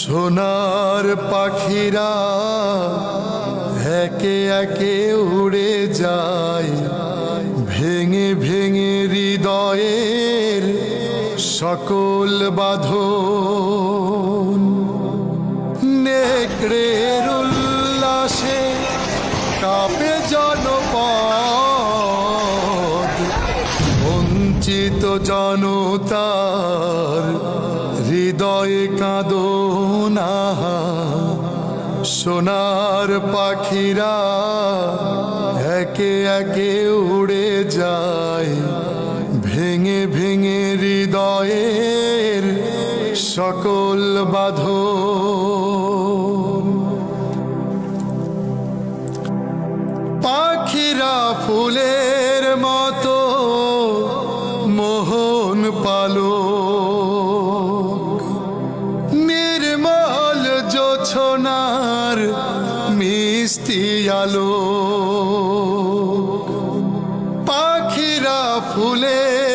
সোনার পাখিরা একে একে উড়ে যায়। ভেঙে ভেঙে হৃদয়ের সকল বাঁধন। নেকড়ের উল্লাসে কাপে জনপদ। বঞ্চিত জনতার হৃদয়ে কাঁদনা সোনার পাখিরা একে একে উড়ে যায়, ভেঙে ভেঙে হৃদয়ের সকল বাঁধন। পাখিরা ফুলের মোহন পালো নির্মল জোছনার মিষ্টি আলো পাখিরা ফুলের